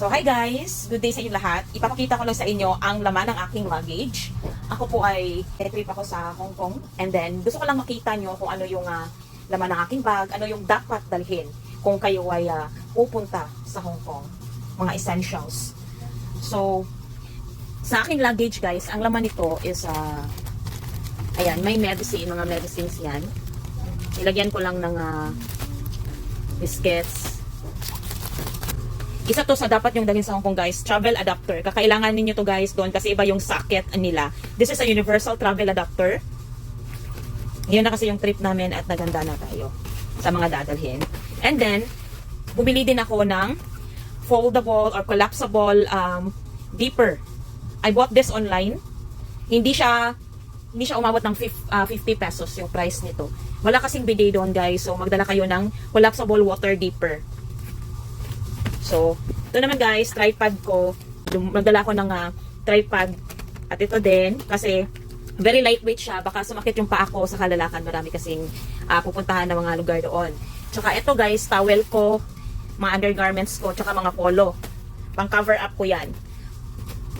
So, hi guys! Good day sa inyo lahat. Ipapakita ko lang sa inyo ang laman ng aking luggage. Ako po ay trip ako sa Hong Kong. And then, gusto ko lang makita nyo kung ano yung ah, laman ng aking bag, ano yung dapat dalhin kung kayo ay ah, pupunta sa Hong Kong. Mga essentials. So, sa aking luggage guys, ang laman nito is, ah, ayan, may medicine, mga medicines yan. Ilagyan ko lang ng ah, biscuits, isa to sa dapat yung dalhin sa Hong Kong guys, travel adapter. Kakailangan ninyo to guys doon kasi iba yung socket nila. This is a universal travel adapter. Yun na kasi yung trip namin at naganda na tayo sa mga dadalhin. And then, bumili din ako ng foldable or collapsible um, beeper. I bought this online. Hindi siya hindi siya umabot ng fif- ah, 50 pesos yung price nito. Wala kasing bidet doon guys. So magdala kayo ng collapsible water dipper. So, ito naman guys, tripod ko. Nagdala ko ng ah, tripod. At ito din, kasi very lightweight siya. Baka sumakit yung paa ko sa kalalakan. Marami kasing ah, pupuntahan ng mga lugar doon. Tsaka ito guys, towel ko, mga undergarments ko, tsaka mga polo. Pang cover up ko yan.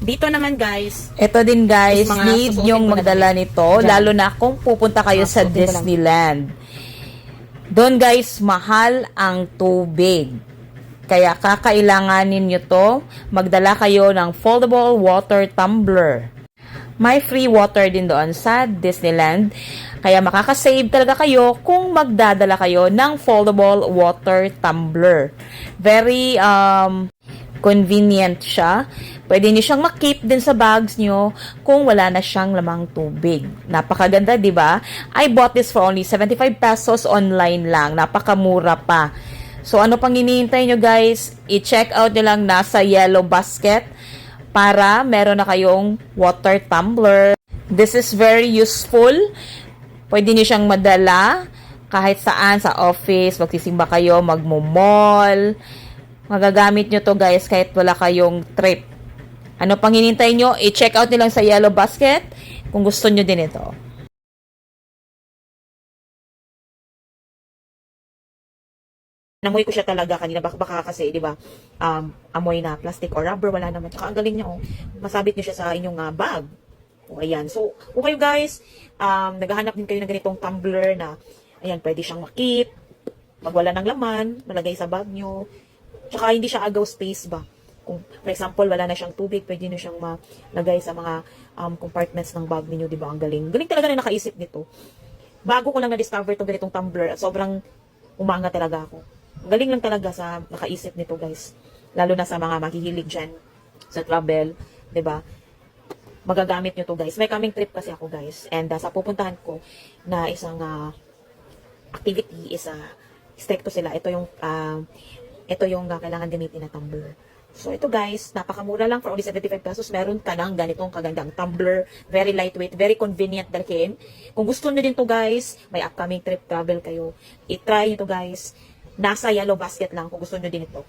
Dito naman guys, Ito din guys, need yung na magdala damit. nito, Dyan. lalo na kung pupunta kayo Ah, sa. Disneyland. Doon guys, mahal ang tubig. Kaya kakailanganin nyo to, magdala kayo ng foldable water tumbler. May free water din doon sa Disneyland. Kaya makakasave talaga kayo kung magdadala kayo ng foldable water tumbler. Very um, convenient siya. Pwede niyo siyang makip din sa bags niyo kung wala na siyang lamang tubig. Napakaganda, di ba? I bought this for only 75 pesos online lang. Napakamura pa. So, ano pang hinihintay nyo guys? I-check out nyo lang nasa yellow basket para meron na kayong water tumbler. This is very useful. Pwede nyo siyang madala kahit saan, sa office, magsisimba kayo, magmo-mall. Magagamit nyo to guys kahit wala kayong trip. Ano pang hinintay nyo? I-check out nyo lang sa yellow basket kung gusto nyo din ito. Namoy ko siya talaga kanina. Baka, baka kasi, di ba, um, amoy na plastic or rubber, wala naman. Tsaka ang galing niya, oh. Masabit niyo siya sa inyong ah, bag. O, ayan. So, kung kayo guys, um, naghahanap din kayo ng ganitong tumbler na, ayan, pwede siyang makip, magwala ng laman, malagay sa bag niyo. Tsaka hindi siya agaw space ba. Kung, for example, wala na siyang tubig, pwede niyo siyang malagay sa mga um, compartments ng bag niyo, di ba? Ang galing. Galing talaga na nakaisip nito. Bago ko lang na-discover itong ganitong tumbler, sobrang umanga talaga ako. Galing lang talaga sa nakaisip nito, guys. Lalo na sa mga mahihilig dyan sa travel, ba? Magagamit nyo to, guys. May coming trip kasi ako, guys. And uh, sa pupuntahan ko na isang ah, activity is uh, stricto sila. Ito yung ah, ito yung ah, kailangan gamitin na tumbler. So, ito guys, napakamura lang for only 75 pesos. Meron ka ng ganitong kagandang tumbler. Very lightweight, very convenient dalhin. Kung gusto nyo din to guys, may upcoming trip travel kayo. I-try nyo to guys. Nasa yellow basket lang kung gusto nyo din ito.